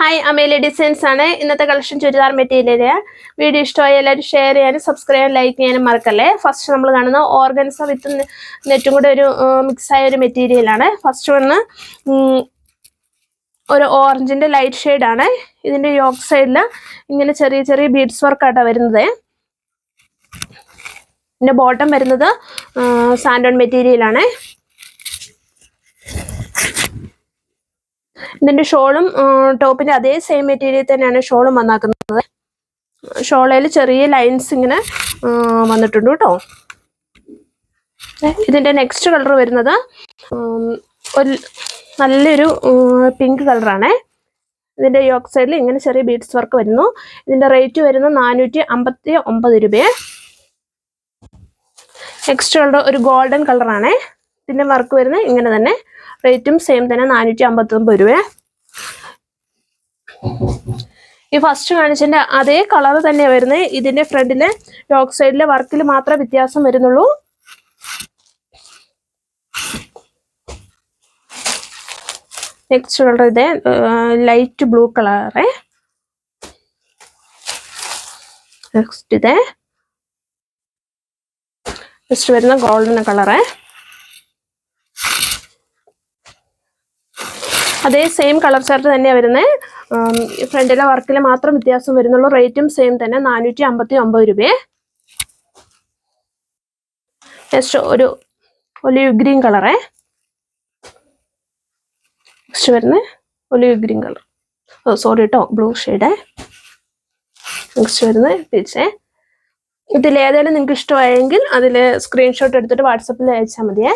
Hi Amelie designs ആണ്. ഇന്നത്തെ collection churidar material video ഇഷ്ടമായി എല്ലാവരും ഷെയർ ചെയ്യാനും സബ്സ്ക്രൈബ് ലൈക്ക് ചെയ്യാനും മറക്കല്ലേ? ഫസ്റ്റ് നമ്മൾ കാണുന്ന ഓർഗൻസ വിത്ത് നെറ്റും കൂടെ ഒരു മിക്സ് ആയ ഒരു മെറ്റീരിയലാണ് ഫസ്റ്റ് വന്ന് ഒരു ഓറഞ്ചിന്റെ ലൈറ്റ് ഷെയ്ഡ് ആണ്. ഇതിന്റെ യോക്ക് സൈഡിൽ ഇങ്ങനെ ചെറിയ ചെറിയ ബീഡ്സ് വർക്ക് ആയിട്ടാണ് വരുന്നത്. ഇതിന്റെ ബോട്ടം വരുന്നത് സാൻഡോൺ മെറ്റീരിയൽ ഇതിന്റെ ഷോളും ടോപ്പിന്റെ അതേ സെയിം മെറ്റീരിയൽ തന്നെയാണ് ഷോളും വന്നാക്കുന്നത്. ഷോളയിൽ ചെറിയ ലൈൻസ് ഇങ്ങനെ വന്നിട്ടുണ്ട് കേട്ടോ. ഇതിന്റെ നെക്സ്റ്റ് കളർ വരുന്നത് ഒരു നല്ലൊരു പിങ്ക് കളറാണ് ഇതിന്റെ യോക്ക് സൈഡിൽ ഇങ്ങനെ ചെറിയ ബീഡ്സ് വർക്ക് വരുന്നു. ഇതിന്റെ റേറ്റ് വരുന്നത് നാനൂറ്റി അമ്പത്തി ഒമ്പത് രൂപയെ. നെക്സ്റ്റ് കളർ ഒരു ഗോൾഡൻ കളറാണ് ഇതിന്റെ വർക്ക് വരുന്നത് ഇങ്ങനെ തന്നെ. റേറ്റും സെയിം തന്നെ നാനൂറ്റി അമ്പത്തൊമ്പത് രൂപ ഈ ഫസ്റ്റ് കാണിച്ചതിന്റെ അതേ കളർ തന്നെ വരുന്നത് ഇതിന്റെ ഫ്രണ്ടിലെ യോക്ക് സൈഡിലെ വർക്കിൽ മാത്രമേ വ്യത്യാസം വരുന്നുള്ളൂ. നെക്സ്റ്റ് കളർ ഇത് ലൈറ്റ് ബ്ലൂ കളറ് നെക്സ്റ്റ് ഇത്. നെക്സ്റ്റ് വരുന്ന ഗോൾഡൻ കളറ് അതേ സെയിം കളർ ചാർട്ട് തന്നെയാണ് വരുന്നത് ഫ്രണ്ടിലെ വർക്കിൽ മാത്രം വ്യത്യാസം വരുന്നുള്ളൂ. റേറ്റും സെയിം തന്നെ. നാനൂറ്റി അമ്പത്തി ഒമ്പത് രൂപയെ നെക്സ്റ്റ് ഒരു ഒലിവ് ഗ്രീൻ കളറേ നെക്സ്റ്റ് വരുന്നത് ഒലിവ് ഗ്രീൻ കളർ ഓ സോറി കേട്ടോ ബ്ലൂ ഷെയ്ഡ് നെക്സ്റ്റ് വരുന്നത് തിരിച്ചേ ഇതിലേതായാലും നിങ്ങൾക്ക് ഇഷ്ടമായെങ്കിൽ അതിൽ സ്ക്രീൻഷോട്ട് എടുത്തിട്ട് വാട്സപ്പിൽ അയച്ചാൽ മതിയേ.